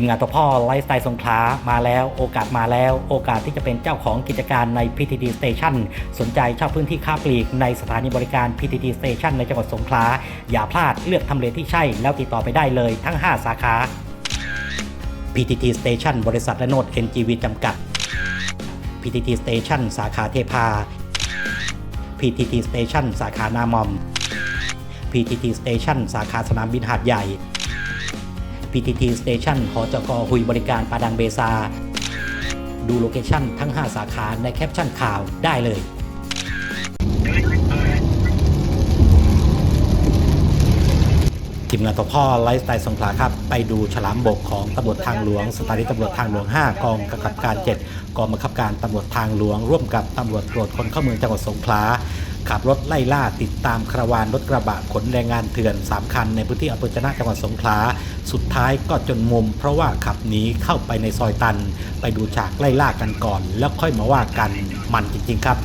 ทีมงานตัวพ่อไลฟ์สไตล์สงขลามาแล้วโอกาสมาแล้ว โอกาสที่จะเป็นเจ้าของกิจการใน PTT Station สนใจเช่าพื้นที่ค้าปลีกในสถานีบริการ PTT Station ในจังหวัดสงขลาอย่าพลาดเลือกทำเลที่ใช่ แล้วติดต่อไปได้เลยทั้ง 5 สาขา PTT Station บริษัทและโนด NGV จำกัด PTT Station สาขาเทพา PTT Station สาขานามอม PTT Station สาขาสนามบินหาดใหญ่ PTT Station หอจกหุยบริการปาดังเบซา ดูโลเคชั่นทั้ง 5 สาขาในแคปชั่นข่าวได้เลยทีมงานตพ่อไลฟ์สไตล์สงขลาครับ ไปดูฉลามบกของตำรวจทางหลวงสถานีตำรวจทางหลวง 5 กองกำกับการ 7 กองบังคับการตำรวจทางหลวง ร่วมกับตำรวจตรวจคนเข้าเมืองจังหวัดสงขลา ขับรถไล่ล่าติดตามคาราวานรถกระบะขนแรงงานเถื่อน 3 คัน ในพื้นที่อำเภอจนะจังหวัดสงขลา สุดท้ายก็จนมุม เพราะว่าขับหนีเข้าไปในซอยตัน ไปดูฉากไล่ล่ากันก่อน แล้วค่อยมาว่ากันมันจริง ๆ ครับ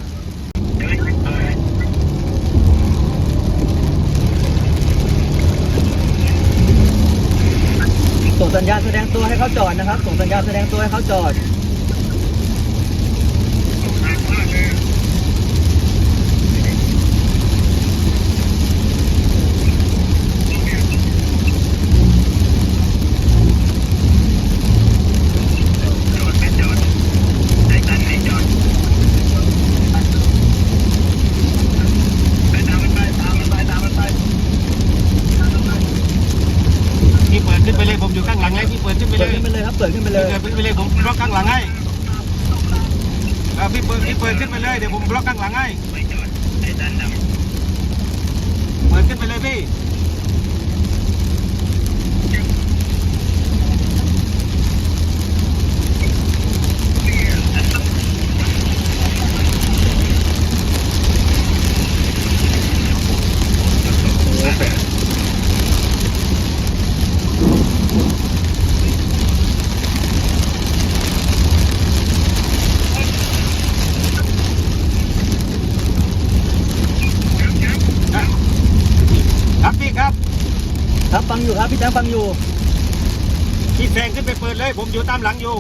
ส่งสัญญาณแสดงตัวให้เขาจอดนะครับ ส่งสัญญาณแสดงตัวให้เขาจอด พี่เปิดขึ้นไปเลยผมอยู่ข้างหลังให้พี่เปิดขึ้นไปเปิเลดยขึ้นไปเลยครับเปิดขึ้นไปเลย เปิดขึ้นไปเลยผมบล็อกข้างหลังให้เออพี่เปิดพี่เปิดขึ้นไปเลยเดี๋ยวผมบล็อกข้างหลังให้เปิดขึ้นไปเลยพี่ ครับฟังอยู่ครับพี่แจ๊คฟังอยู่ พี่แซงขึ้นไปเปิดเลย ผมอยู่ตามหลังอยู่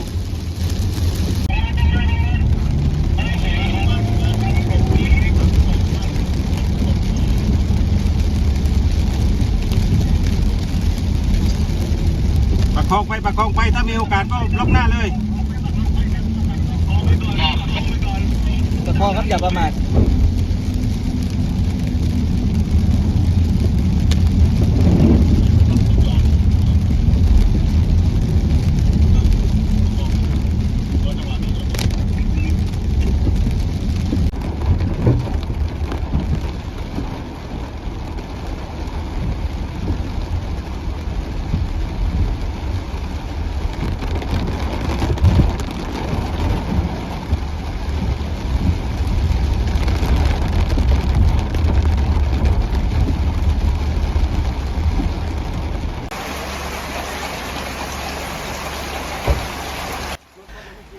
ประคองไปประคองไปถ้ามีโอกาสก็ล็อกหน้าเลยกระพอครับอย่าประมาท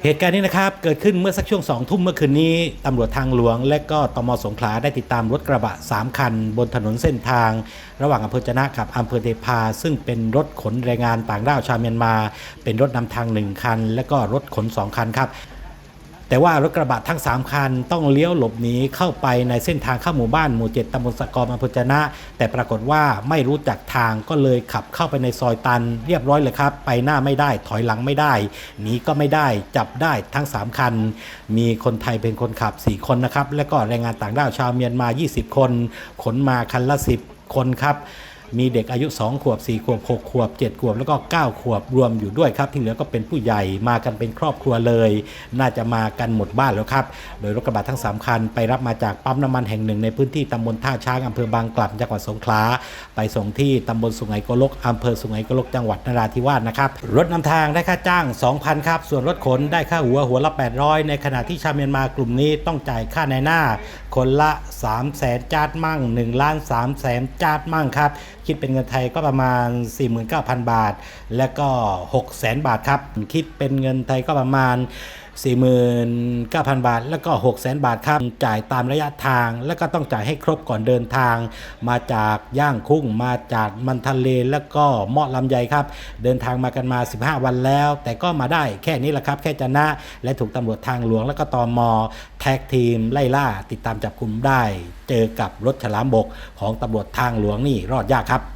เหตุการณ์นี้นะครับเกิดขึ้นเมื่อสักช่วงสองทุ่มเมื่อคืนนี้ตำรวจทางหลวง และก็ตมสงขลาได้ติดตามรถกระบะ 3 คัน บนถนนเส้นทาง ระหว่างอำเภอจนะกับอำเภอเทพา ซึ่งเป็นรถขนแรงงานต่างด้าวชาวเมียนมา เป็นรถนำทาง 1 คัน และก็รถขน 2 คันครับ แต่ว่ารถกระบะทั้ง 3 คันต้องเลี้ยวหลบหนีเข้าไปในเส้นทางเข้าหมู่บ้านหมู่7ตำบลสะกอมอำเภอจนะ แต่ปรากฏว่าไม่รู้จักทางก็เลยขับเข้าไปในซอยตัน เรียบร้อยเลยครับ ไปหน้าไม่ได้ถอยหลังไม่ได้หนีก็ไม่ได้จับได้ทั้ง 3 คัน มีคนไทยเป็นคนขับ 4 คนนะครับ และก็แรงงานต่างด้าวชาวเมียนมา 20 คน ขนมาคันละ 10 คนครับ มีเด็กอายุ 2 ขวบ 4 ขวบ 6 ขวบ 7 ขวบ แล้วก็ 9 ขวบรวมอยู่ด้วยครับ ที่เหลือก็เป็นผู้ใหญ่มากันเป็นครอบครัวเลย น่าจะมากันหมดบ้านแล้วครับ โดยรถกระบะทั้ง 3 คันไปรับมาจากปั๊มน้ำมันแห่งหนึ่งในพื้นที่ตำบลท่าช้างอำเภอบางกล่ำจังหวัดสงขลาไปส่งที่ตำบลสุไหงโกลกอำเภอสุไหงโกลกจังหวัดนราธิวาสนะครับรถนำทางได้ค่าจ้าง 2,000ครับส่วนรถขนได้ค่าหัวหัวละ 800 ในขณะที่ชาวเมียนมากลุ่มนี้ต้องจ่ายค่าในหน้า คนละ 3 0 0แสนจาดมั่ง1ล้าน3แสนจาดมั่งครับคิดเป็นเงินไทยก็ประมาณ 49,000 บาท และก็ 6 0 0แสนบาทครับ คิดเป็นเงินไทยก็ประมาณ 49,000 บาท แล้วก็ 600,000 บาทครับจ่ายตามระยะทาง แล้วก็ต้องจ่ายให้ครบก่อนเดินทาง มาจากย่างคุ้งมาจากมันทะเลแล้วก็เมาะลำไยครับ เดินทางมากันมา 15 วันแล้ว แต่ก็มาได้แค่นี้แหละครับ แค่จะนะและถูกตำรวจทางหลวงแล้วก็ตอมอแท็กทีมไล่ล่าติดตามจับกลุ่มได้ เจอกับรถฉลามบกของตำรวจทางหลวงนี่รอดยากครับ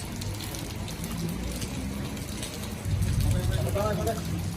เ